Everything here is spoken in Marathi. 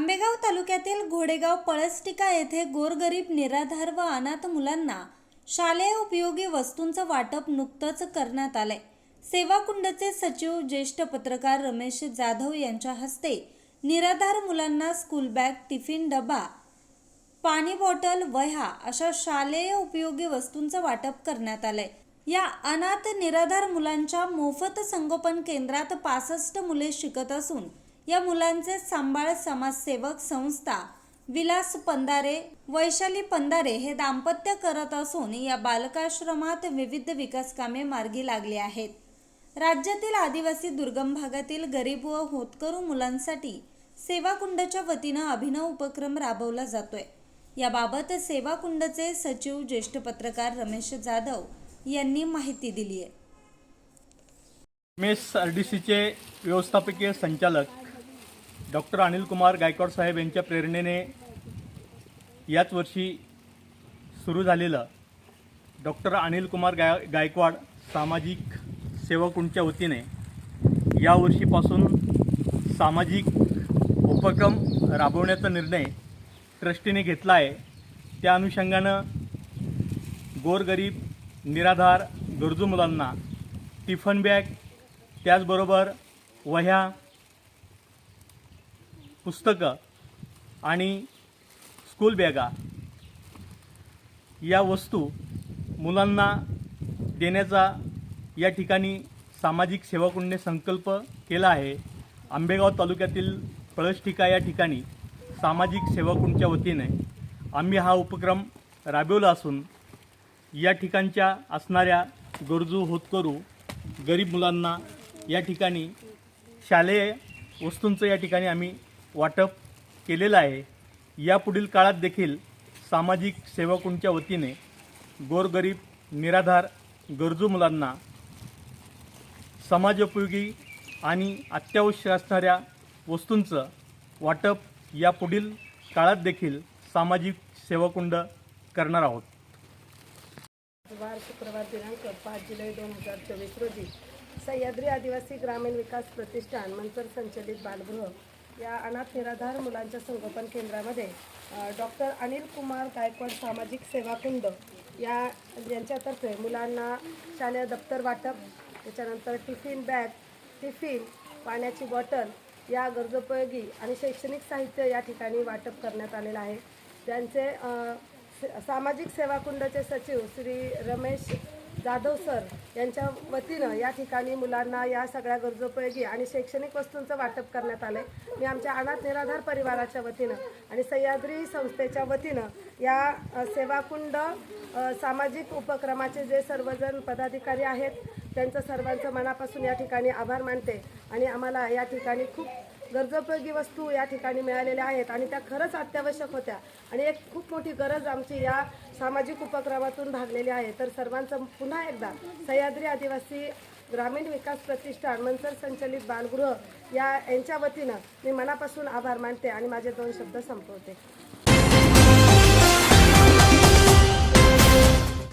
आंबेगाव तालुक्यातील घोडेगाव पळसटिका येथे गोरगरीब निराधार व अनाथ मुलांना शालेय उपयोगी वस्तूंचं वाटप नुकतंच करण्यात आलंय. सेवाकुंडचे सचिव ज्येष्ठ पत्रकार रमेश जाधव यांच्या हस्ते निराधार मुलांना स्कूल बॅग टिफिन डबा पाणी बॉटल वह्या अशा शालेय उपयोगी वस्तूंचं वाटप करण्यात आलंय. या अनाथ निराधार मुलांच्या मोफत संगोपन केंद्रात पासष्ट मुले शिकत असून या मुलांचे सांभाळ समाजसेवक संस्था विलास पंधारे वैशाली पंधारे हे दाम्पत्य करत असून या बालकाश्रमात विविध विकास कामे मार्गी लागली आहेत. राज्यातील आदिवासी दुर्गम भागातील गरीब व होतकरू मुलांसाठी सेवाकुंडच्या वतीनं अभिनव उपक्रम राबवला जातोय. याबाबत सेवाकुंडचे सचिव ज्येष्ठ पत्रकार रमेश जाधव यांनी माहिती दिली आहे एस आर डी सीचे व्यवस्थापकीय संचालक डॉक्टर अनिल कुमार गायकवाड साहेब यांच्या प्रेरणेने याच वर्षी सुरू झालेलं डॉक्टर अनिल कुमार गाय गायकवाड सामाजिक सेवकुंच्या वतीने यावर्षीपासून सामाजिक उपक्रम राबवण्याचा निर्णय ट्रस्टीने घेतला आहे त्या अनुषंगानं गोरगरीब निराधार गरजू मुलांना टिफन बॅग त्याचबरोबर वह्या पुस्तकं आणि स्कूल बॅगा या वस्तू मुलांना देण्याचा या ठिकाणी सामाजिक सेवाकुंडने संकल्प केला आहे. आंबेगाव तालुक्यातील पळसठिका या ठिकाणी सामाजिक सेवाकुंडच्या वतीने आम्ही हा उपक्रम राबवला असून या ठिकाणच्या असणाऱ्या गरजू होतकरू गरीब मुलांना या ठिकाणी शालेय वस्तूंचं या ठिकाणी आम्ही वाटप केलेलं आहे. यापुढील काळात देखील सामाजिक सेवकुंच्या वतीने गोरगरीब निराधार गरजू मुलांना समाजोपयोगी आणि अत्यावश्यक असणाऱ्या वस्तूंचं वाटप यापुढील काळात देखील सामाजिक सेवाकुंड करणार आहोत. वार शुक्रवार दिनांक पाच जुलै दोन हजार चोवीस रोजी सह्याद्री आदिवासी ग्रामीण विकास प्रतिष्ठान मंत्र संचलित बालगृह या अनाथ निराधार मुलांच्या संगोपन केंद्रामध्ये डॉक्टर अनिल कुमार गायकवाड सामाजिक सेवाकुंड या यांच्यातर्फे मुलांना शालेय दप्तर वाटप त्याच्यानंतर टिफिन बॅग टिफिन पाण्याची बॉटल या गरजोपयोगी आणि शैक्षणिक साहित्य या ठिकाणी वाटप करण्यात आलेलं आहे. त्यांचे सामाजिक सेवाकुंडचे सचिव श्री रमेश जाधव सर यांच्या वतीनं या ठिकाणी मुलांना या सगळ्या गरजोपयोगी आणि शैक्षणिक वस्तूंचं वाटप करण्यात आलं आहे मी आमच्या अनाथ निराधार परिवाराच्या वतीनं आणि सह्याद्री संस्थेच्या वतीनं या सेवाकुंड सामाजिक उपक्रमाचे जे सर्वजण पदाधिकारी आहेत त्यांचं सर्वांचं मनापासून या ठिकाणी आभार मानते आणि आम्हाला या ठिकाणी खूप गरजोपयोगी वस्तू या ठिकाणी मिळालेल्या आहेत आणि त्या खरंच अत्यावश्यक होत्या. आणि एक खूप मोठी गरज आमची या सामाजिक उपक्रमातून भागलेली आहे. तर सर्वांचं पुन्हा एकदा सह्याद्री आदिवासी ग्रामीण विकास प्रतिष्ठान मनसर संचलित बालगृह या यांच्या वतीनं मी मनापासून आभार मानते आणि माझे दोन शब्द संपवते.